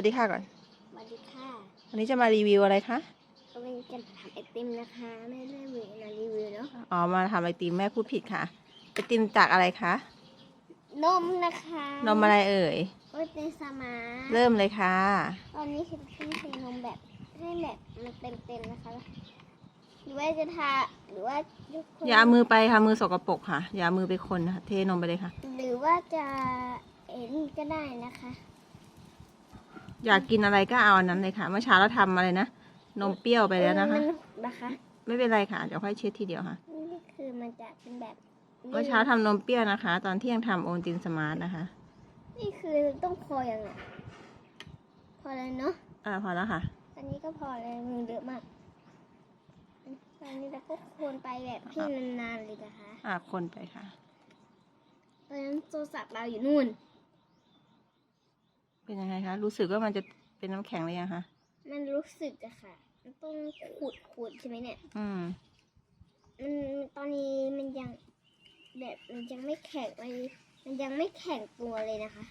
วัสดีค่ะก่อน สวัสดีค่ะ วันนี้จะมารีวิวอะไรคะก็เป็นจะทำไอติมนะคะไม่ได้รีวิวนะรีวิวเนาะอ๋อ มาทำไอติมแม่พูดผิดค่ะ ไอติมจากอะไรคะ นมนะคะนมอะไรเอ่ยโอ้ยเป็นสมาร์ทเริ่มเลยค่ะ ตอนนี้คือเพิ่งเทนมแบบให้แบบมันเต็มๆนะคะ หรือว่าจะทาหรือว่าทุกคนอย่าเอามือไปค่ะมือสกปรกค่ะ อย่าเอามือไปคนค่ะเทนมไปเลยค่ะ หรือว่าจะเอ็นก็ได้นะคะ อยากกินอะไรก็เอาอันนั้นเลยค่ะ เมื่อเช้าเราทำอะไรนะ นมเปรี้ยวไปแล้วนะคะมันะคะ ไม่เป็นไรค่ะ เดี๋ยวค่อยเช็ดทีเดียวค่ะ นี่คือมันจะเป็นแบบเมื่อเช้าทำนมเปรี้ยวนะคะ ตอนเที่ยงทำโอนตินสมาร์ทนะคะ นี่คือต้องพออย่างไงพอแล้วเนาะ อ่าพอแล้วค่ะ อันนี้ก็พอเลยมือเยอะมาก อันนี้เราก็ควรไปแบบที่นานๆเลยนะคะ อ่าคนไปค่ะ ตอนนั้นโทรศัพท์เราอยู่นู่น เป็นยังไงคะ รู้สึกว่ามันจะเป็นน้ำแข็งเลยยังคะมันรู้สึกอะค่ะ มันต้องขูดขูดใช่ไหมเนี่ย อืม มันตอนนี้มันยังแบบมันยังไม่แข็งมันมันยังไม่แข็งตัวเลยนะคะ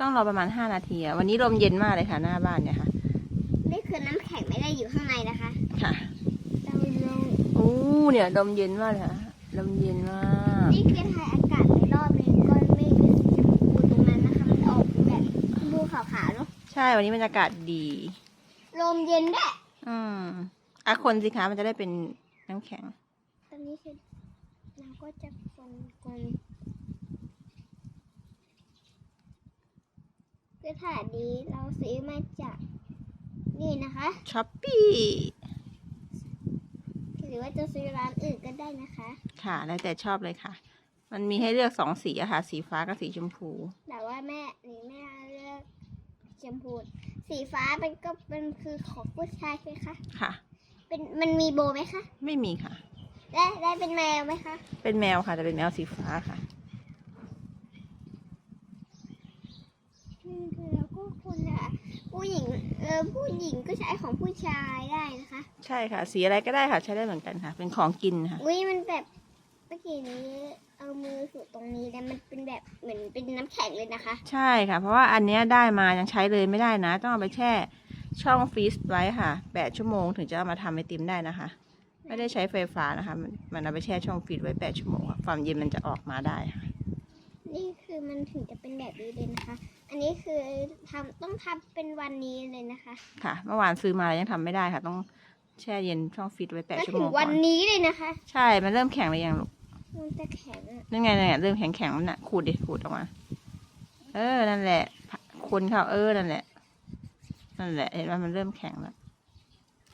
ต้องรอประมาณห้านาทีอะวันนี้ลมเย็นมากเลยค่ะ หน้าบ้านเนี่ยค่ะ นี่คือน้ำแข็งไม่ได้อยู่ข้างในนะคะค่ะเราลงอู้เนี่ยลมเย็นมากเลยค่ะลมเย็นมาก นี่คือถ่าย ขาวๆเนาะใช่วันนี้บรรยากาศดี ลมเย็นด้วยอืมอะคนสิคะมันจะได้เป็นน้ำแข็ง ตอนนี้คือเราก็จะคนคนเพื่อถ่ายดีเราซื้อมาจากนี่นะคะช้อปปี้หรือว่าจะซื้อร้านอื่นก็ได้นะคะ ค่ะ แล้วแต่ชอบเลยค่ะ มันมีให้เลือกสองสีอะค่ะ สีฟ้ากับสีชมพู แต่ว่าแม่นี่แม่เลือก ชมพู สีฟ้าเป็นก็เป็นคือของผู้ชายใช่ไหมคะค่ะ เป็นมันมีโบไหมคะไม่มีค่ะ ได้ได้เป็นแมวไหมคะ เป็นแมวค่ะแต่เป็นแมวสีฟ้าค่ะอืมคือเราก็คนละผู้หญิงเออผู้หญิงก็ใช้ของผู้ชายได้นะคะ ใช่ค่ะ สีอะไรก็ได้ค่ะ ใช้ได้เหมือนกันค่ะ เป็นของกินค่ะ อุ้ยมันแบบเมื่อกี้นี้เอามือสูดตรงนี้แล้วมันเป็นแบบเหมือนเป็นน้ำแข็งเลยนะคะ ใช่ค่ะ เพราะว่าอันเนี้ยได้มายังใช้เลยไม่ได้นะ ต้องเอาไปแช่ช่องฟรีซไว้ค่ะแปดชั่วโมงถึงจะเอามาทำไอติมได้นะคะ ไม่ได้ใช้ไฟฟ้านะคะมันมันเอาไปแช่ช่องฟรีซไว้แปดชั่วโมงค่ะความเย็นมันจะออกมาได้ค่ะ นี่คือมันถึงจะเป็นแบบนี้เลยนะคะ อันนี้คือทำต้องทำเป็นวันนี้เลยนะคะค่ะ เมื่อวานซื้อมาแล้วยังทำไม่ได้ค่ะ ต้องแช่เย็นช่องฟรีซไว้แปดก็ชั่วถึโมงงก่วัอนนนี้เลยนะคะ ใช่ มันเริ่มแข็งเลยยังลูก มันจะแข็งอะนั่นไงเนี่ยเริ่มแข็งแข็งๆมันน่ะขูดดิขูดออกมา เออนั่นแหละคนเขาเออนั่นแหละ นั่นแหละเห็นว่ามันเริ่มแข็งแล้ว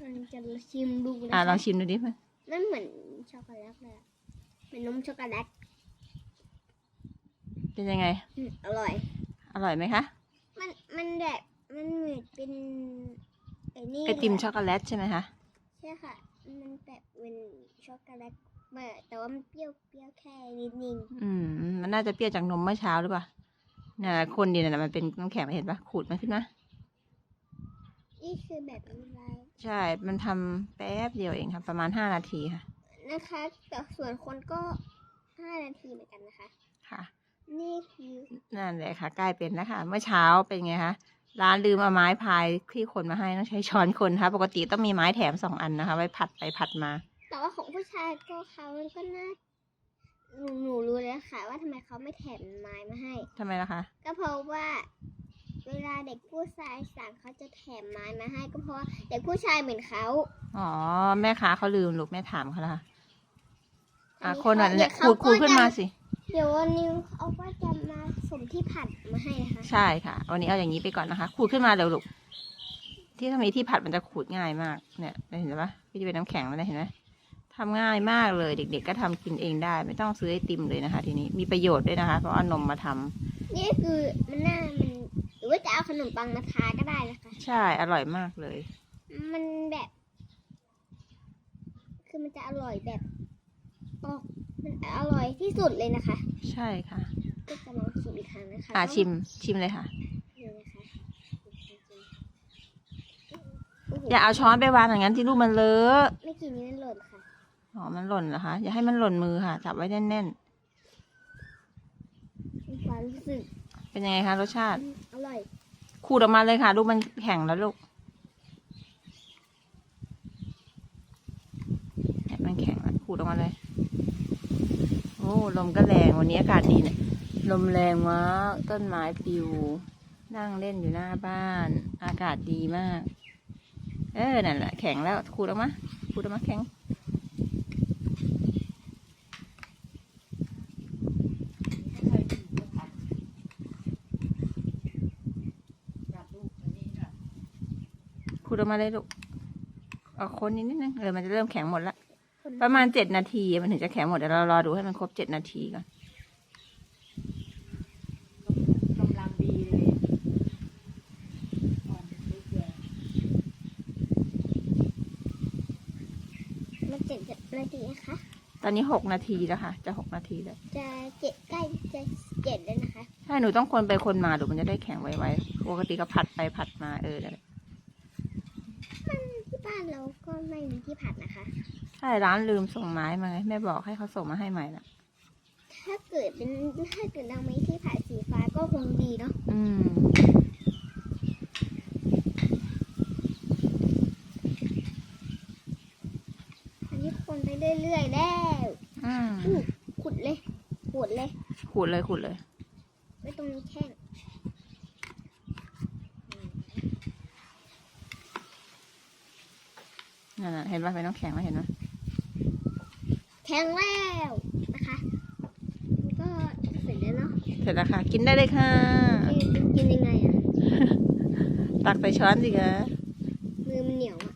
มันจะชิมดูนะอะคะลองชิมดูดิมันมันเหมือนช็อกโกแลตเลยอะเหมือนนมช็อกโกแลตเป็นยังไง อืมอร่อย อร่อยไหมคะมันมันแบบมันเหมือนเป็นไอ้นี่ไอติมเลยะช็อกโกแลตใช่ไหมคะ ใช่ค่ะ มันแบบเป็นช็อกโกแลต เมื่อแต่ว่ามันเปรี้ยวเปรี้ยวแค่นิดนึงอืม มันน่าจะเปรี้ยวจากนมเมื่อเช้าหรือเปล่าน่ะคนดีน่ะมันเป็นน้ำแข็งเห็นปะขูดมันขึ้นมานี่คือแบบละลายใช่ มันทำแป๊บเดียวเองค่ะ ประมาณห้านาทีค่ะ นะคะแต่ส่วนคนก็ห้านาทีเหมือนกันนะคะ ค่ะ นี่คือนั่นแหละค่ะ ใกล้เป็นแล้วค่ะ เมื่อเช้าเป็นไงคะ ร้านลืมเอาไม้พายที่คนมาให้ต้องใช้ช้อนคนค่ะ ปกติต้องมีไม้แถมสองอันนะคะ ไว้ผัดไปผัดมา แต่ว่าของผู้ชายก็เขาก็น่าหนูหนูรู้แล้วค่ะ ว่าทำไมเขาไม่แถมไม้มาให้ ทำไมล่ะคะ ก็เพราะว่า เวลาเด็กผู้ชายสั่งเขาจะแถมไม้มาให้ ก็เพราะว่าเด็กผู้ชายเหมือนเขาอ๋อ แม่ค้าเขาลืมลูกแม่ถามเขาแล้วค่ะอะอัคนนั้นแหละเดี๋ยวขูดขูดก็ขึ้นมาจะสิ เดี๋ยววันนี้เขาก็จะมาสมที่ผัดมาให้นะคะ ใช่ค่ะ วันนี้เอาอย่างนี้ไปก่อนนะคะ ขูดขึ้นมาเร็วลูก ที่ถ้ามีที่ผัดมันจะขูดง่ายมาก เนี่ยเห็นปะพี่จะเป็นน้ำแข็งแล้วนะเห็นไหม ทำง่ายมากเลย เด็ก ๆ ก็ทำกินเองได้ ไม่ต้องซื้อไอติมเลยนะคะ ทีนี้มีประโยชน์ด้วยนะคะ เพราะเอานมมาทำนี่คือมันน่ามันหรือว่าจะเอาขนมปังมาทาก็ได้นะคะใช่อร่อยมากเลย มันแบบ คือมันจะอร่อยแบบออกมันอร่อยที่สุดเลยนะคะ ใช่ค่ะก็จะลองชิมอีกครั้งนะคะอ่าต้องชิมชิมเลยค่ะ นี่นะคะโอ้โหอย่าเอาช้อนไปวางอย่างนั้นที่ลูกมันเลอะไม่กินนี้มันหล่นค่ะ อ๋อ มันหล่นเหรอคะ อย่าให้มันหล่นมือค่ะ จับไว้แน่นมีความรู้สึกๆ เป็นยังไงคะรสชาติ อร่อยขูดออกมาเลยค่ะ ลูกมันแข็งแล้วลูกเนี่ยมันแข็งแล้วขูดออกมาเลย โอ้ลมก็แรงวันนี้อากาศดีเนี่ย ลมแรงมากต้นไม้ปลิว นั่งเล่นอยู่หน้าบ้าน อากาศดีมาก เออนั่นแหละแข็งแล้วขูดออกมาขูดออกมาแข็ง ดออกมาเลยลูกเอาคนนิดนึงเออมันจะเริ่มแข็งหมดละ ประมาณเจ็ดนาทีมันถึงจะแข็งหมดเดี๋ยวเรารอดูให้มันครบเจ็ดนาทีก่อนกำลังดีเลยอ่อนนิดเดียวมันเจ็ดนาทีนะคะ ตอนนี้หกนาทีแล้วค่ะ จะหกนาทีแล้ว จะเจ็ดใกล้จะเจ็ดแล้วนะคะใช่หนูต้องคนไปคนมาดูมันจะได้แข็งไวๆปกติก็ผัดไปผัดมาเออนั่นแหละที่ บ้านเราก็ไม่มีที่ผัดนะคะ ใช่ร้านลืมส่งไม้มาไงแม่บอกให้เขาส่งมาให้ใหม่ละถ้าเกิดเป็นถ้าเกิดเราไม่ที่ผัดสีฟ้าก็คงดีเนาะอืมอันนี้คนไปเรื่อยๆแล้วอืมอู้ขุดเลยขุดเลย ขูดเลยขูดเลย ไม่ตรงนี้แข้ง นั่นน่ะเห็นป่ะเป็นน้ำแข็งแล้วเห็นไหมแข็งแล้วนะคะมันก็เสร็จแล้วเนาะเสร็จแล้วค่ะ กินได้เลยค่ะ กินกินยังไงอะ ตักใส่ช้อนสิคะมือมันเหนียวอะ